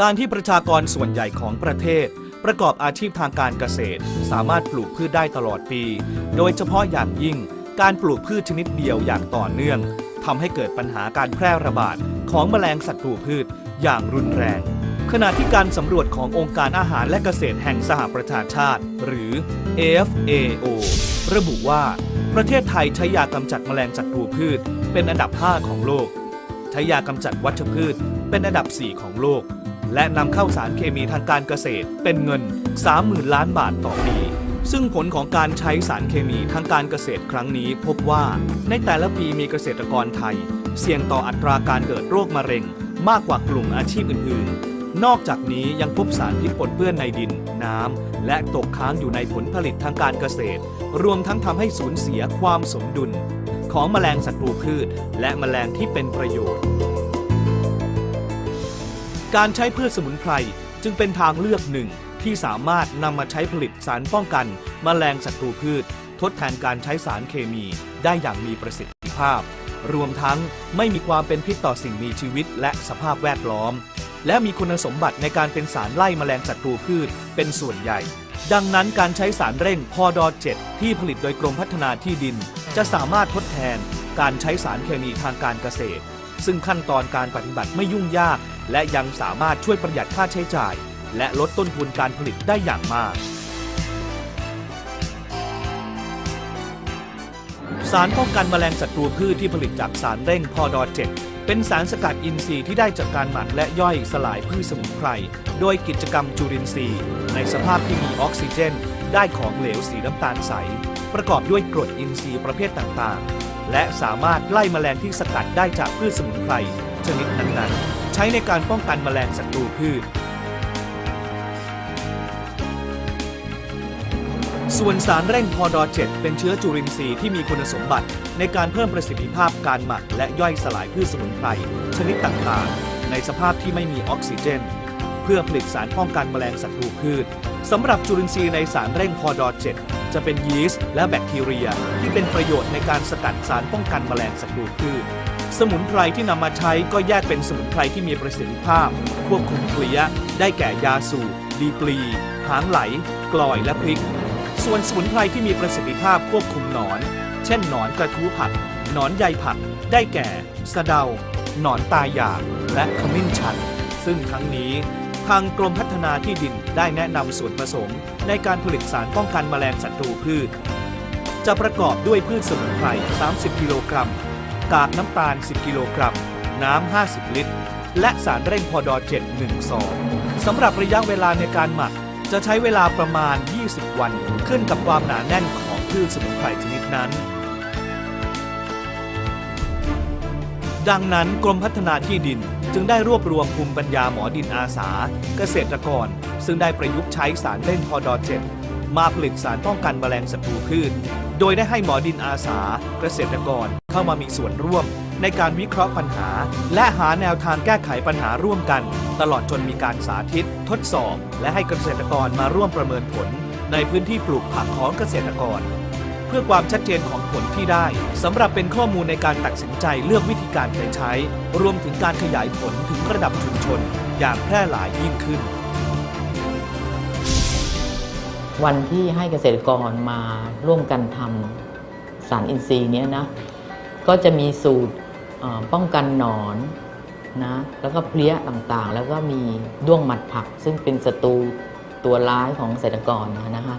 การที่ประชากรส่วนใหญ่ของประเทศ ประกอบอาชีพทางการเกษตร สามารถปลูกพืชได้ตลอดปี โดยเฉพาะอย่างยิ่ง การปลูกพืชชนิดเดียวอย่างต่อเนื่องทำให้เกิดปัญหาการแพร่ระบาดของแมลงศัตรูพืชอย่างรุนแรง ขณะที่การสำรวจขององค์การอาหารและเกษตรแห่งสหประชาชาติ หรือ FAO ระบุว่า ประเทศไทยใช้ยากำจัดแมลงศัตรูพืช เป็นอันดับ 5 ของโลก ใช้ยากำจัดวัชพืช เป็นอันดับ 4 ของโลก และนำเข้าสารเคมีทางการเกษตรเป็นเงิน 30,000 ล้านบาทต่อปี ซึ่งผลของการใช้สารเคมีทางการเกษตรครั้งนี้พบว่าในแต่ละปีมีเกษตรกรไทย เสี่ยงต่ออัตราการเกิดโรคมะเร็ง มากกว่ากลุ่มอาชีพอื่นๆ นอกจากนี้ยังพบสารพิษปนเปื้อนในดิน น้ำ และตกค้างอยู่ในผลผลิตทางการเกษตร รวมทั้งทำให้สูญเสียความสมดุล ของแมลงศัตรูพืช และแมลงที่เป็นประโยชน์ การใช้พืชสมุนไพรจึงเป็นทางเลือกหนึ่งที่สามารถนำมาใช้ผลิตสารป้องกันแมลงศัตรูพืช ทดแทนการใช้สารเคมีได้อย่างมีประสิทธิภาพ รวมทั้งไม่มีความเป็นพิษต่อสิ่งมีชีวิตและสภาพแวดล้อม และมีคุณสมบัติในการเป็นสารไล่แมลงศัตรูพืชเป็นส่วนใหญ่ ดังนั้นการใช้สารเร่งพอดอ7ที่ผลิตโดยกรมพัฒนาที่ดิน จะสามารถทดแทนการใช้สารเคมีทางการเกษตร ซึ่งขั้นตอนการปฏิบัติไม่ยุ่งยาก และยังสามารถช่วยประหยัดค่าใช้จ่าย และลดต้นทุนการผลิตได้อย่างมาก สารป้องกันแมลงศัตรูพืชที่ผลิตจากสารเร่งพอดอ7เป็นสารสกัดอินทรีย์ที่ได้จากการหมักและย่อยสลายพืชสมุนไพรโดยกิจกรรมจุลินทรีย์ ในสภาพที่มีออกซิเจน ได้ของเหลวสีน้ำตาลใส ประกอบด้วยกรดอินทรีย์ประเภทต่างๆ และสามารถไล่แมลงที่สกัดได้จากพืชสมุนไพรชนิดนั้นๆ ช้ในการป้องกันแมลงศัตรูพืช ส่วนสารเร่งพอดอ7เป็นเชื้อจุลินทรีย์ที่มีคุณสมบัติ ในการเพิ่มประสิทธิภาพการหมักและย่อยสลายพืชสมุนไพรชนิดต่างๆ ในสภาพที่ไม่มีออกซิเจน เพื่อผลิตสารป้องกันแมลงศัตรูพืชสำหรับจุลินทรีย์ในสารเร่งพอดอ7จะเป็นยีสต์และแบคทีเรีย ที่เป็นประโยชน์ในการสกัดสารป้องกันแมลงศัตรูพืช สมุนไพรที่นำมาใช้ก็แยกเป็นสมุนไพรที่มีประสิทธิภาพ ควบคุมเพลี้ยได้แก่ยาสูบดีปลีหางไหล กลอยและพริก ส่วนสมุนไพรที่มีประสิทธิภาพควบคุมหนอน เช่นหนอนกระทู้ผักหนอนใยผัก ได้แก่ สะเดา หนอนตายอยากและขมิ้นชัน ซึ่งทั้งนี้ทางกรมพัฒนาที่ดินได้แนะนำส่วนผสมในการผลิตสารป้องกันแมลงศัตรูพืช จะประกอบด้วยพืชสมุนไพร 30 กิโลกรัม กากน้ำตาล 10 กิโลกรัม น้ำ 50 ลิตร และสารเร่งพอดอ7 1 2 สำหรับระยะเวลาในการหมัก จะใช้เวลาประมาณ 20 วันขึ้นกับความหนาแน่นของพืชสมุนไพรชนิดนั้น ดังนั้นกรมพัฒนาที่ดินจึงได้รวบรวมภูมิปัญญาหมอดินอาสา เกษตรกร ซึ่งได้ประยุกต์ใช้สารเล่นพอดอ7มาผลิตสารป้องกันแมลงศัตรูพืช โดยได้ให้หมอดินอาสา เกษตรกร เข้ามามีส่วนร่วม ในการวิเคราะห์ปัญหา และหาแนวทางแก้ไขปัญหาร่วมกัน ตลอดจนมีการสาธิต ทดสอบ และให้เกษตรกรมาร่วมประเมินผล ในพื้นที่ปลูกผักของเกษตรกร เพื่อความชัดเจนของผลที่ได้สำหรับเป็นข้อมูลในการตัดสินใจเลือกวิธีการไปใช้ รวมถึงการขยายผลถึงระดับชุมชน อย่างแพร่หลายยิ่งขึ้นวันที่ให้เกษตรกรมาร่วมกันทำสารอินทรีย์เนี้ยนะ ก็จะมีสูตรป้องกันหนอนนะแล้วก็เพลี้ยต่างๆ แล้วก็มีด้วงหมัดผัก ซึ่งเป็นศัตรูตัวร้ายของเกษตรกรนะคะ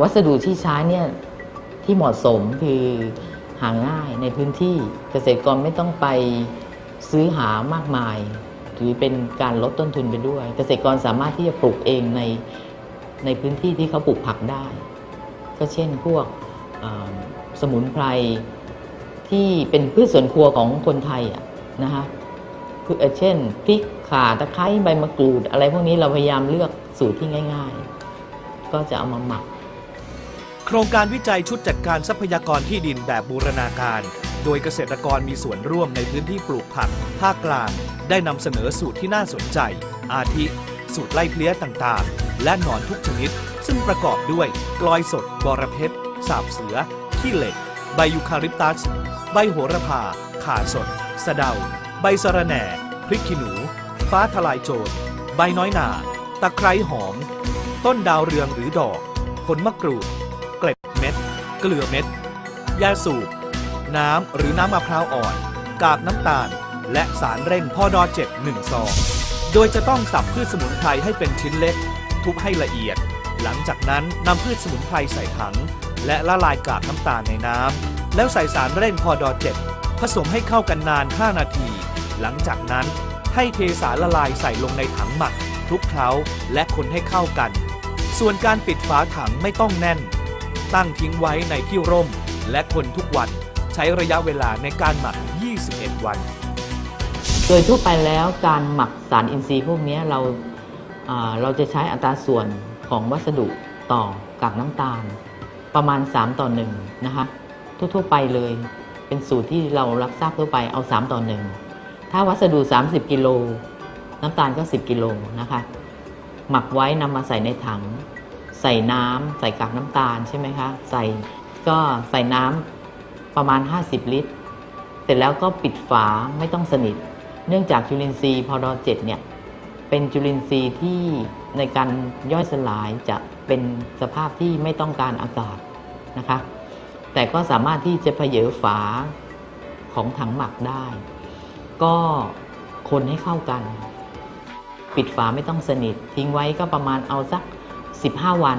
วัสดุที่ใช้เนี่ยที่เหมาะสมคือหาง่ายในพื้นที่เกษตรกรไม่ต้องไปซื้อหามากมายหรือเป็นการลดต้นทุนไปด้วย เกษตรกรสามารถที่จะปลูกเองในในพื้นที่ที่เขาปลูกผักได้ ก็เช่นพวก สมุนไพรที่เป็นพืชสวนครัวของคนไทยะนะคะคือเช่นพริกข่าตะไคร้ใบมะกรูด อะไรพวกนี้เราพยายามเลือกสูตรที่ง่าย ๆ ก็จะเอามาหมัก โครงการวิจัยชุดจัดการทรัพยากรที่ดินแบบบูรณาการ โดยเกษตรกรมีส่วนร่วมในพื้นที่ปลูกผัก ภาคกลาง ได้นำเสนอสูตรที่น่าสนใจ อาทิ สูตรไล่เพลี้ยต่างๆ และหนอนทุกชนิด ซึ่งประกอบด้วยกลอยสดบอระเพ็ด สาบเสือ ขี้เหล็ก ใบยูคาลิปตัส ใบโหระพา ข่าสด สะเดา ใบสะระแหน่ พริกขี้หนู ฟ้าทลายโจร ใบน้อยหนาตะไคร้หอม ต้นดาวเรืองหรือดอก ผลมะกรูด เกล็ดเม็ด เกลือเม็ด ยาสูบ น้ำหรือน้ำมะพร้าวอ่อน กากน้ำตาล และสารเร่งพอดอเจ็ดหนึ่งซอง โดยจะต้องสับพืชสมุนไพรให้เป็นชิ้นเล็ก ทุบให้ละเอียด หลังจากนั้นนำพืชสมุนไพรใส่ถัง และละลายกากน้ำตาลในน้ำแล้วใส่สารเร่งพอดอเจ็ดผสมให้เข้ากันนาน 5 นาที หลังจากนั้นให้เทสารละลายใส่ลงในถังหมักคลุกเคล้าและคนให้เข้ากัน ส่วนการปิดฝาถังไม่ต้องแน่น ตั้งทิ้งไว้ในที่ร่ม และคนทุกวันใช้ระยะเวลาในการหมัก 21 วัน โดยทั่วไปแล้วการหมักสารอินทรีย์พวกนี้เราอ่าเราจะใช้อัตราส่วนของวัสดุต่อกากน้ำตาล ประมาณ 3 ต่อ1นะคะทั่วๆไปเลย เป็นสูตรที่เรารับทราบทั่วไปเอา 3 ต่อ 1 ถ้าวัสดุ 30 กิโลน้ำตาลก็ 10 กิโลนะคะ หมักไว้นำมาใส่ในถัง ใส่น้ำใส่กากน้ำตาลใช่ไหมคะใส่ก็ใส่น้ำประมาณ 50 ลิตร เสร็จแล้วก็ปิดฝาไม่ต้องสนิท เนื่องจากจุลินทรีย์พอดอเจ็ดเนี่ยเป็นจุลินทรีย์ที่ ในการย่อยสลายจะเป็นสภาพที่ไม่ต้องการอากาศนะคะ แต่ก็สามารถที่จะเพเยอฝาของถังหมักได้ ก็คนให้เข้ากัน ปิดฝาไม่ต้องสนิท ทิ้งไว้ก็ประมาณเอาสัก 15 วัน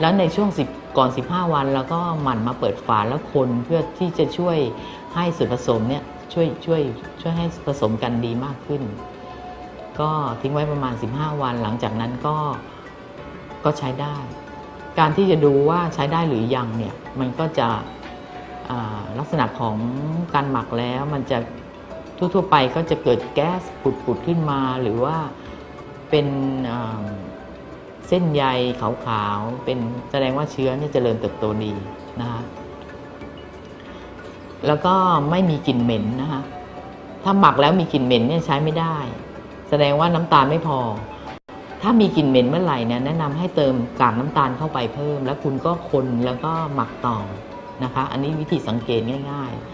แล้วในช่วง 10 ก่อน 15 วันแล้วก็หมั่นมาเปิดฝาแล้วคนเพื่อที่จะช่วยให้ส่วนผสมเนี่ยช่วยช่วยช่วยให้ผสมกันดีมากขึ้น ก็ทิ้งไว้ประมาณ 15 วัน หลังจากนั้นก็ก็ใช้ได้ การที่จะดูว่าใช้ได้หรือยังเนี่ยมันก็จะลักษณะของการหมักแล้วมันจะทั่วๆไปก็จะเกิดแก๊สปุดๆขึ้นมาหรือว่าเป็นเส้นใยขาวๆ เป็นแสดงว่าเชื้อเนี่ยเจริญเติบโตดีนะคะแล้วก็ไม่มีกลิ่นเหม็นนะคะ ถ้าหมักแล้วมีกลิ่นเหม็นเนี่ยใช้ไม่ได้ ดงว่าน้ำตาลไม่พอ ถ้ามีกลิ่นเหม็นเมื่อไหร่เนี่ยแนะนำให้เติมกากน้ำตาลเข้าไปเพิ่ม แล้วคุณก็คนแล้วก็หมักต่อนะคะ อันนี้วิธีสังเกตง่าย ๆ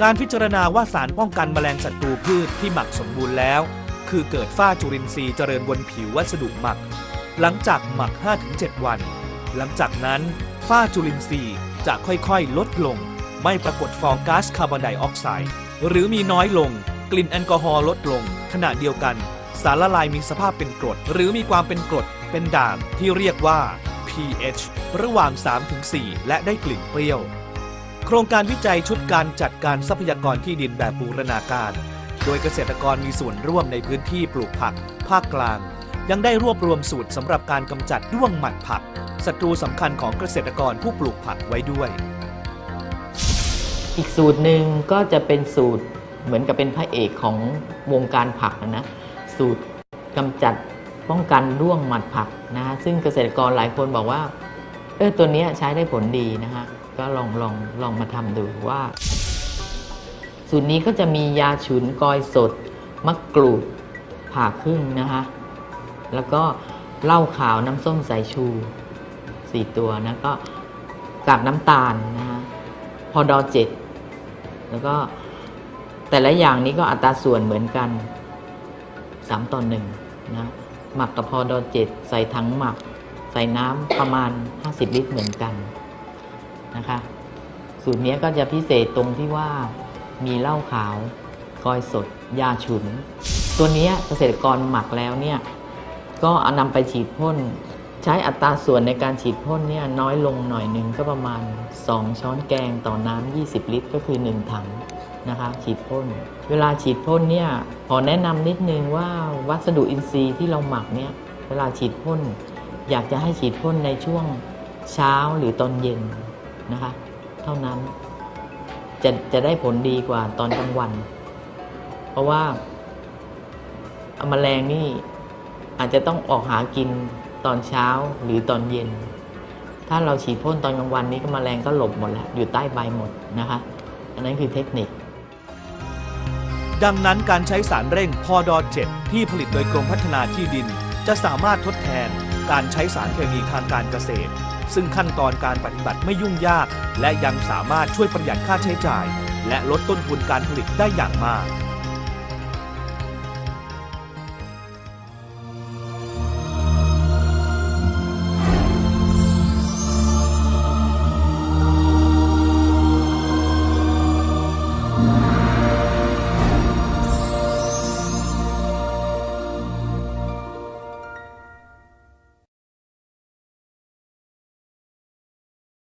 การพิจารณาว่าสารป้องกันแมลงศัตรูพืชที่หมักสมบูรณ์แล้ว คือเกิดฝ้าจุลินทรีย์เจริญบนผิววัสดุหมัก หลังจากหมัก 5-7 วัน หลังจากนั้นฝ้าจุลินทรีย์จะค่อยๆ ลดลง ไม่ปรากฏฟองก๊าซคาร์บอนไดออกไซด์หรือมีน้อยลง กลิ่นแอลกอฮอล์ลดลง ขณะเดียวกัน สารละลายมีสภาพเป็นกรด หรือมีความเป็นกรด เป็นด่างที่เรียกว่า pH ระหว่าง 3-4 และได้กลิ่นเปรี้ยว โครงการวิจัยชุดการจัดการทรัพยากรที่ดินแบบบูรณาการ โดยเกษตรกรมีส่วนร่วมในพื้นที่ปลูกผัก ภาคกลาง ยังได้รวบรวมสูตรสำหรับการกำจัดด้วงหมัดผักศัตรูสำคัญของเกษตรกรผู้ปลูกผักไว้ด้วย อีกสูตรหนึ่งก็จะเป็นสูตร เหมือนกับเป็นพระเอกของวงการผักนะสูตรกำจัดป้องกันร่วงหมัดผักนะฮะซึ่งเกษตรกรหลายคนบอกว่าเออตัวนี้ใช้ได้ผลดีนะฮะก็ลองลองลองมาทำดูว่า สูตรนี้ก็จะมียาฉุนกอยสดมะกรูดผ่าครึ่งนะคะแล้วก็เหล้าขาวน้ำส้มสายชูสี่ตัวนะก็กากน้ำตาลนะฮะพอดอเจ็ดแล้วก็ แต่ละอย่างนี้ก็อัตราส่วนเหมือนกัน 3 ต่อหนึ่งนะหมักกับพอดอเจ็ดใส่ถังหมัก ใส่น้ำประมาณ 50 ลิตรเหมือนกันนะคะ สูตรนี้ก็จะพิเศษตรงที่ว่ามีเหล้าขาวกอยสด ยาฉุน ตัวนี้เกษตรกรหมักแล้วเนี่ย ก็เอานำไปฉีดพ่น ใช้อัตราส่วนในการฉีดพ่นเนี่ยน้อยลงหน่อยหนึ่งก็ประมาณ 2 ช้อนแกงต่อน้ำ20 ลิตร ก็คือ 1 ถัง นะคะฉีดพ่นเวลาฉีดพ่นเนี่ยขอแนะนำนิดนึงว่าวัสดุอินทรีย์ที่เราหมักเนี่ยเวลาฉีดพ่นอยากจะให้ฉีดพ่นในช่วงเช้าหรือตอนเย็นนะคะเท่านั้นจะจะได้ผลดีกว่าตอนกลางวัน เพราะว่าเอาแมลงนี่อาจจะต้องออกหากินตอนเช้าหรือตอนเย็น ถ้าเราฉีดพ่นตอนกลางวันนี้ก็แมลงก็หลบหมดแล้วอยู่ใต้ใบหมดนะคะ อันนั้นคือเทคนิค ดังนั้นการใช้สารเร่งพอดอเจ็ดที่ผลิตโดยกรมพัฒนาที่ดิน จะสามารถทดแทนการใช้สารเคมีทางการเกษตร ซึ่งขั้นตอนการปฏิบัติไม่ยุ่งยาก และยังสามารถช่วยประหยัดค่าใช้จ่าย และลดต้นทุนการผลิตได้อย่างมาก